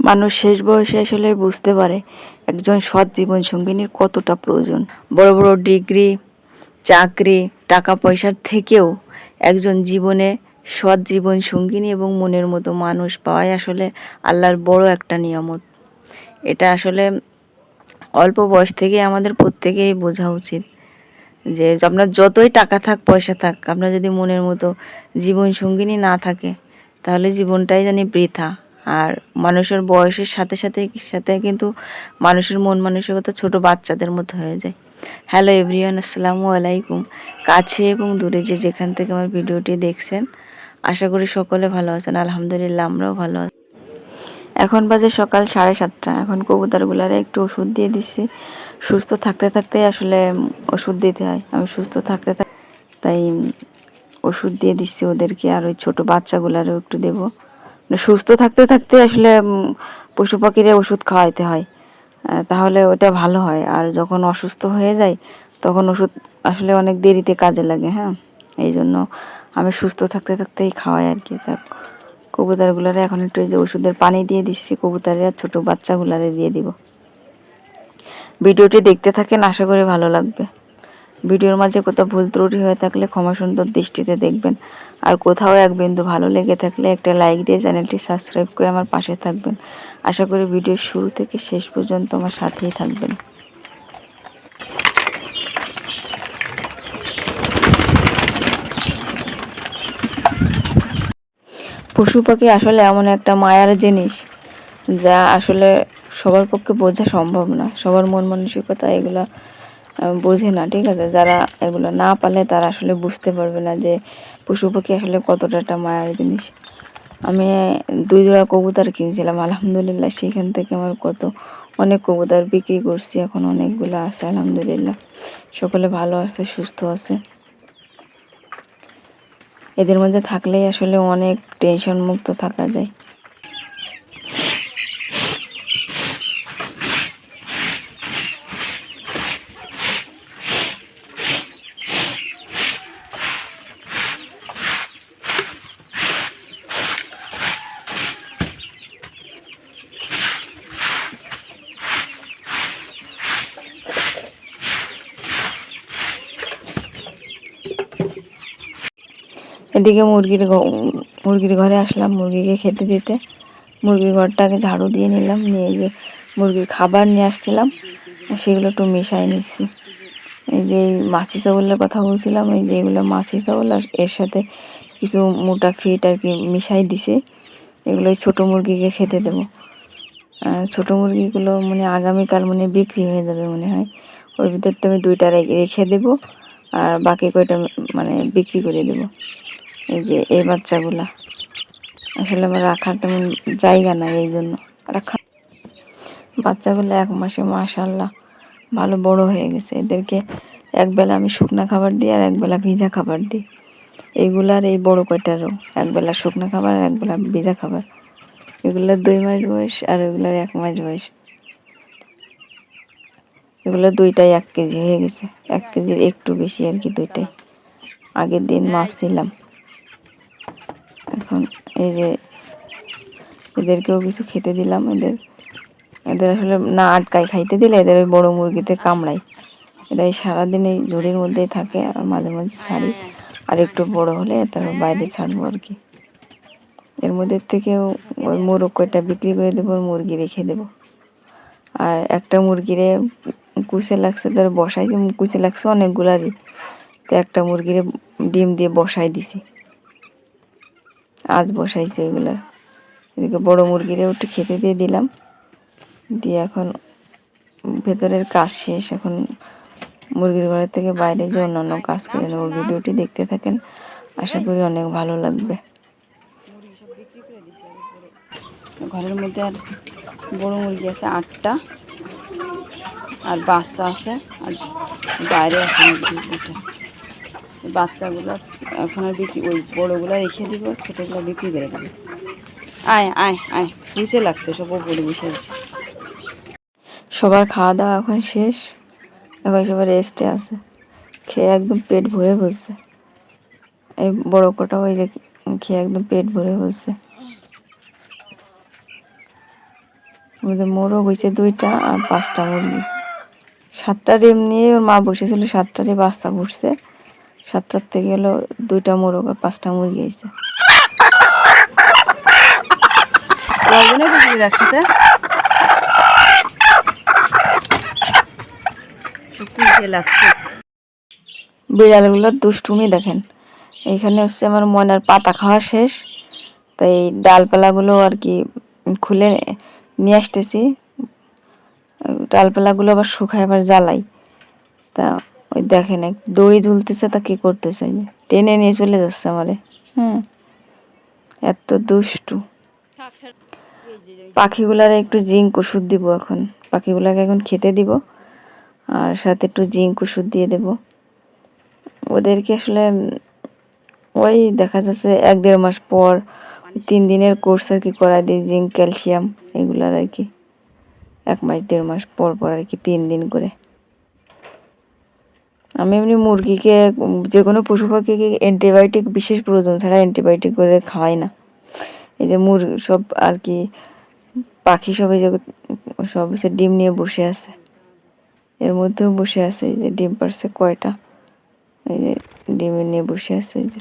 মানুষ শেষ বয়সে আসলে বুঝতে পারে একজন সৎ জীবন সঙ্গিনীর কতটা প্রয়োজন। বড় বড় ডিগ্রি, চাকরি, টাকা পয়সার থেকেও একজন জীবনে সৎ জীবন সঙ্গিনী এবং মনের মতো মানুষ পাওয়াই আসলে আল্লাহর বড় একটা নিয়ামত। এটা আসলে অল্প বয়স থেকে আমাদের প্রত্যেকেই বোঝা উচিত যে আপনার যতই টাকা থাক, পয়সা থাক, আপনার যদি মনের মতো জীবন সঙ্গিনী না থাকে, তাহলে জীবনটাই জানি বৃথা। আর মানুষের বয়সের সাথে সাথে সাথে কিন্তু মানুষের মন মানসিকতা ছোট বাচ্চাদের মতো হয়ে যায়। হ্যালো এভরিওয়ান আসসালামু আলাইকুম। কাছে এবং দূরে যে যেখান থেকে আমার ভিডিওটি দেখছেন, আশা করি সকলে ভালো আছেন। আলহামদুলিল্লাহ, আমরাও ভালো আছি। এখন বাজে সকাল সাড়ে সাতটা। এখন কবুতরগুলারে একটু ওষুধ দিয়ে দিচ্ছি সুস্থ থাকতে থাকতে আসলে ওষুধ দিতে হয়। আমি সুস্থ থাকতে থাক তাই ওষুধ দিয়ে দিচ্ছি ওদেরকে। আর ওই ছোটো বাচ্চাগুলারও একটু দেবো। সুস্থ থাকতে থাকতে আসলে পশু পাখিরে ওষুধ খাওয়াইতে হয়। তাহলে ওটা ভালো হয়। আর যখন অসুস্থ হয়ে যায়, তখন ওষুধ আসলে অনেক দেরিতে কাজে লাগে হ্যাঁ? এই জন্য আমি সুস্থ থাকতে থাকতেই খাওয়াই আর কি। তা কবুতরগুলারে এখন একটু যে ওষুধের পানি দিয়ে দিচ্ছি, কবুতরের আর ছোটো বাচ্চাগুলারে দিয়ে দিব। ভিডিওটি দেখতে থাকেন, আশা করি ভালো লাগবে। ভিডিওর মাঝে কোথাও ভুল ত্রুটি হয়ে থাকলে ক্ষমা সুন্দর দৃষ্টিতে দেখবেন। আর কোথাও এক বিন্দু ভালো লেগে থাকলে একটা লাইক দিয়ে চ্যানেলটি সাবস্ক্রাইব করে আমার পাশে থাকবেন। আশা করি ভিডিওর শুরু থেকে শেষ পর্যন্ত আমার সাথেই থাকবেন। পশু পাখি আসলে এমন একটা মায়ার জিনিস, যা আসলে সবার পক্ষে বোঝা সম্ভব না। সবার মন মানসিকতা এগুলা বোঝে না, ঠিক আছে? যারা এগুলো না পালে তারা আসলে বুঝতে পারবে না যে পশু পাখি আসলে কতটা একটা মায়ার জিনিস। আমি দুই জোড়া কবুতর কিনছিলাম, আলহামদুলিল্লাহ সেখান থেকে আমার কত, অনেক কবুতর বিক্রি করছি, এখন অনেকগুলো আছে, আলহামদুলিল্লাহ। সকলে ভালো আছে, সুস্থ আছে। এদের মধ্যে থাকলেই আসলে অনেক টেনশন মুক্ত থাকা যায়। এদিকে মুরগির মুরগির ঘরে আসলাম মুরগিকে খেতে দিতে। মুরগির ঘরটাকে ঝাড়ু দিয়ে নিলাম, নিয়ে যে মুরগির খাবার নিয়ে আসছিলাম, সেগুলো একটু মিশাই নিচ্ছি। এই যে মাছি চাউলের কথা বলছিলাম, এই যে এগুলো মাছি চাউল আর এর সাথে কিছু মোটা ফিট আর কি মিশাই দিছে। এগুলো ছোটো মুরগিকে খেতে দেবো। ছোটো মুরগিগুলো মানে আগামীকাল মানে বিক্রি হয়ে যাবে মনে হয়। ওর ভিতর তো আমি দুইটা রেখে দেবো আর বাকি কয়টা মানে বিক্রি করে দেবো। এই যে এই বাচ্চাগুলা। আসলে আমার রাখার তেমন জায়গা নাই এই জন্য। রাখা বাচ্চাগুলো এক মাসে মাশাল্লাহ ভালো বড় হয়ে গেছে। এদেরকে একবেলা আমি শুকনা খাবার দিই আর একবেলা ভিজা খাবার দিই। এইগুলার এই বড় কয়টারও? একবেলা শুকনা খাবার আর একবেলা ভিজা খাবার। এগুলার দুই মাস বয়স আর এগুলার এক মাস বয়স। এগুলো দুইটাই এক কেজি হয়ে গেছে। এক কেজির একটু বেশি আর কি দুইটাই। আগের দিন মাপছিলাম এখন এই যে এদেরকেও কিছু খেতে দিলাম এদের এদের আসলে না আটকায় খাইতে দিলে এদের ওই বড় মুরগিতে কামড়ায়। এরা এই সারাদিন এই ঝুড়ির মধ্যেই থাকে আর মাঝে মাঝে ছাড়ি। আর একটু বড় হলে তারপর বাইরে ছাড়বো আর কি। এর মধ্যে থেকেও ওই মোরগ কয়টা বিক্রি করে দেবো মুরগি রেখে দেবো। আর একটা মুরগিরে কুচে লাগছে তার বসাইছে কুচে লাগছে অনেকগুলারই। তো একটা মুরগিরে ডিম দিয়ে বসাই দিছি। আজ বসাইছে ওইগুলা এদিকে বড় মুরগিরে একটু খেতে দিয়ে দিলাম। দিয়ে এখন ভেতরের কাজ শেষ। এখন মুরগির ঘরের থেকে বাইরে যে অন্য অন্য কাজ করে নেব ভিডিওটি দেখতে থাকেন। আশা করি অনেক ভালো লাগবে। ঘরের মধ্যে আর বড় মুরগি আছে আটটা, আর বাচ্চা আছে, আর বাইরে আছে বাচ্চাগুলো এখন আর বিক্রি, ওই বড়োগুলো রেখে দিব, ছোটোগুলো বিক্রি করে দেবো। আয় আয় আয় বুঝে লাগছে, সব উপরে বসে আছে। সবার খাওয়া দাওয়া এখন শেষ, এখন সবার রেস্টে আছে। খেয়ে একদম পেট ভরে বলছে এই বড় কটা ওই যে খেয়ে একদম পেট ভরে ওদের মোরগ হয়েছে দুইটা আর পাঁচটা মুরগি। সাতটা ডিম নিয়ে ওর মা বসেছিল সাতটারই বাচ্চা ফুটছে সাতটার থেকে হলো দুইটা মোরগ আর পাঁচটা মুরগি বসেছিল একসাথে? লাগছে। বিড়ালগুলোর দুষ্টুমি দেখেন। এখানে হচ্ছে আমার ময়নার পাতা খাওয়া শেষ। তাই ডালপালাগুলো আর কি খুলে নিয়ে আসতেছি। ডালপালাগুলো আবার শুকায় আবার জ্বালাই। তা ওই দেখেন এক দড়ি ঝুলতেছে, তা কি করতেছে? টেনে নিয়ে চলে যাচ্ছে আমারে। হুম। এত দুষ্টু। পাখিগুলার একটু জিঙ্ক ওষুধ দিব এখন। পাখিগুলাকে এখন খেতে দিব, আর সাথে একটু জিঙ্ক ওষুধ দিয়ে দেব। ওদেরকে আসলে, ওই দেখা যাচ্ছে এক দেড় মাস পর, তিন দিনের কোর্স আর কি করা দিই, জিঙ্ক, ক্যালসিয়াম, এগুলার আর কি। এক মাস, দেড় মাস পর পর আর কি তিন দিন করে। আমি এমনি মুরগিকে যে কোনো পশু পাখিকে অ্যান্টিবায়োটিক বিশেষ প্রয়োজন ছাড়া অ্যান্টিবায়োটিক করে খাওয়াই না। এই যে মুরগি সব আর কি, পাখি সব এই যে, সব সে ডিম নিয়ে বসে আছে। এর মধ্যেও বসে আছে এই যে ডিম পারছে কয়টা। এই যে ডিম নিয়ে বসে আছে এই যে।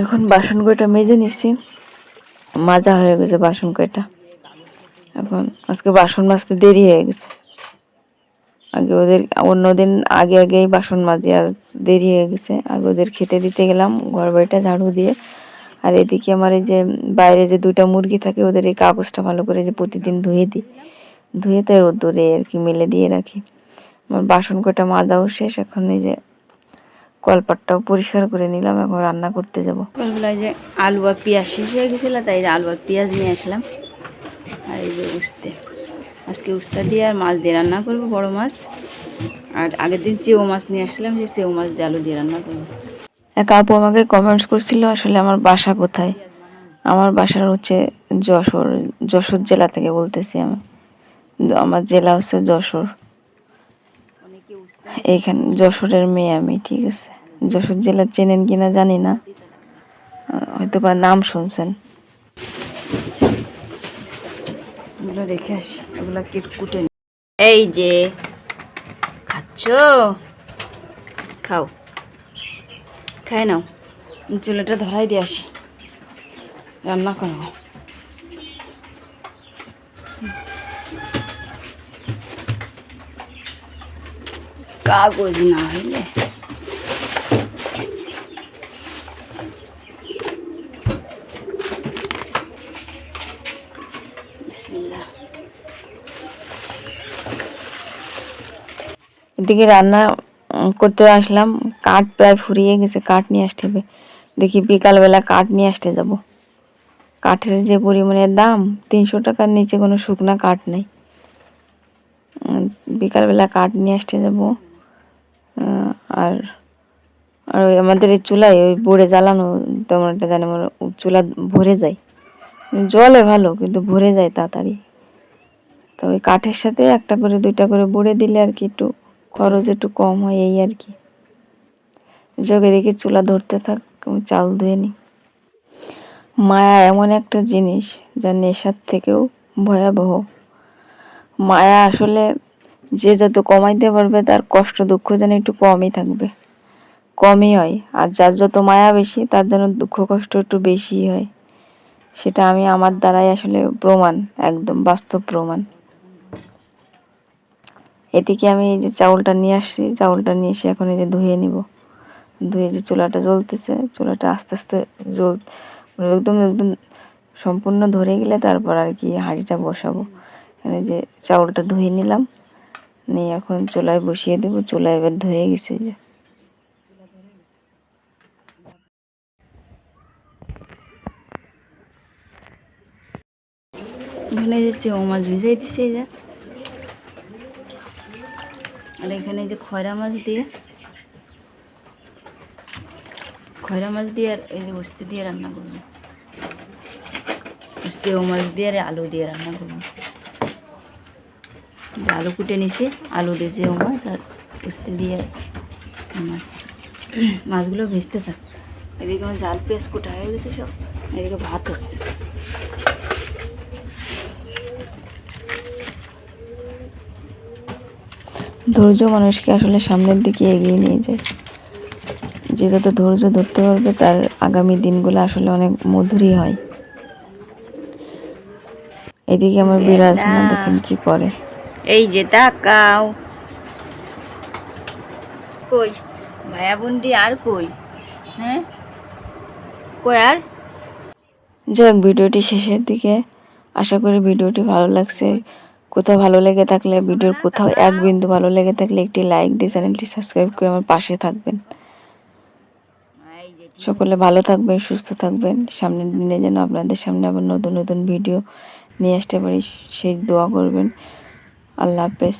এখন বাসন কয়টা মেজে নিচ্ছি মাজা হয়ে গেছে বাসন কয়টা। এখন আজকে বাসন মাজতে দেরি হয়ে গেছে। আগে ওদের অন্যদিন আগে আগেই বাসন মাজি, আজ দেরি হয়ে গেছে। আগে ওদের খেতে দিতে গেলাম, ঘর বাড়িটা ঝাড়ু দিয়ে। আর এদিকে আমার এই যে বাইরে যে দুইটা মুরগি থাকে, ওদের এই কাগজটা ভালো করে যে প্রতিদিন ধুয়ে দিই। ধুয়ে তাই রোদ্দুরে আর কি মেলে দিয়ে রাখি। আমার বাসন কটা মাজাও শেষ, এখন এই যে কলপাটটাও পরিষ্কার করে নিলাম, এখন রান্না করতে যাব। যে আলু আর পেঁয়াজ শেষ হয়ে গেছিল, তাই আলু আর পেঁয়াজ নিয়ে আসলাম। আর এই যে উস্তে আজকে উস্তা দিয়ে আর মাছ দিয়ে রান্না করব বড় মাছ। আর আগের দিন চেউ মাছ নিয়ে আসছিলাম যে চেউ মাছ দিয়ে আলু দিয়ে রান্না করব। এক আপু আমাকে কমেন্টস করছিল আসলে আমার বাসা কোথায়? আমার বাসার হচ্ছে যশোর যশোর জেলা থেকে বলতেছি আমি। আমার জেলা হচ্ছে যশোর। এইখানে যশোরের মেয়ে আমি ঠিক আছে। যশোর জেলা চেনেন কিনা জানি না। হয়তো বা নাম শুনছেন। এগুলো রেখে আসি এগুলো কুটে এই যে খাচ্ছ? খাও। খাই নাও। চুলাটা ধরাই দিয়ে আসি। রান্না করব। কাগজ না হইলে এদিকে রান্না করতে আসলাম। কাঠ প্রায় ফুরিয়ে গেছে, কাঠ নিয়ে আসতে হবে। দেখি বিকালবেলা কাঠ নিয়ে আসতে যাব। কাঠের যে পরিমাণের দাম, তিনশো টাকার নিচে কোনো শুকনা কাঠ নেই। বিকালবেলা কাঠ নিয়ে আসতে যাব। আর আর ওই আমাদের এই চুলায় ওই বোরে জ্বালানো, তেমন একটা জানি আমার চুলা ভরে যায়। জলে ভালো, কিন্তু ভরে যায় তাড়াতাড়ি। তো ওই কাঠের সাথে একটা করে, দুইটা করে বড়ে দিলে আর কি একটু খরচ একটু কম হয় এই আর কি। যোগে দেখি চুলা ধরতে থাক চাল ধুয়ে নি। মায়া এমন একটা জিনিস যা নেশার থেকেও ভয়াবহ। মায়া আসলে যে যত কমাইতে পারবে, তার কষ্ট দুঃখ যেন একটু কমই থাকবে। কমই হয়, আর যার যত মায়া বেশি, তার যেন দুঃখ কষ্ট একটু বেশি হয়। সেটা আমি আমার দ্বারাই আসলে প্রমাণ, একদম বাস্তব প্রমাণ। এদিকে আমি এই যে চাউলটা নিয়ে আসছি, চাউলটা নিয়ে এসে এখন এই যে ধুয়ে নিব। ধুয়ে যে চুলাটা জ্বলতেছে, চুলাটা আস্তে আস্তে জ্বল মানে একদম একদম সম্পূর্ণ ধরে গেলে তারপর আর কি হাঁড়িটা বসাবো। এখানে যে চাউলটা ধুয়ে নিলাম, নিয়ে এখন চুলায় বসিয়ে দেবো, চুলায় এবার ধুয়ে গেছে যে। এখানে যে চেউ মাছ ভিজাই দিছে যে। আর এখানে যে খয়রা মাছ দিয়ে, খয়রা মাছ দিয়ে আর এই যে বস্তি দিয়ে রান্না করব। চেউ মাছ দিয়ে আর আলু দিয়ে রান্না করব। আলু কুটে নিছি, আলু দিয়ে চেউ মাছ আর বস্তি দিয়ে মাছ। মাছগুলো ভেজতে থাক। এদিকে আমার জাল পেঁয়াজ কোটা হয়ে গেছে সব, এদিকে ভাত হচ্ছে। ধৈর্য মানুষকে আসলে সামনের দিকে এগিয়ে নিয়ে যায়। যে যত ধৈর্য ধরতে পারবে তার আগামী দিনগুলো আসলে অনেক মধুরই হয়। এদিকে আমার বিড়াল ছানা দেখেন কি করে। এই যে তাকাও। কই? ভাইয়া বোনটি আর কই? হ্যাঁ? কই আর? যাই হোক ভিডিওটি শেষের দিকে। আশা করি ভিডিওটি ভালো লাগছে। কোথাও ভালো লেগে থাকলে ভিডিওর কোথাও এক বিন্দু ভালো লেগে থাকলে একটি লাইক দিয়ে চ্যানেলটি সাবস্ক্রাইব করে আমার পাশে থাকবেন। সকলে ভালো থাকবেন সুস্থ থাকবেন। সামনের দিনে যেন আপনাদের সামনে আবার নতুন নতুন ভিডিও নিয়ে আসতে পারি সেই দোয়া করবেন। আল্লাহ হাফেজ।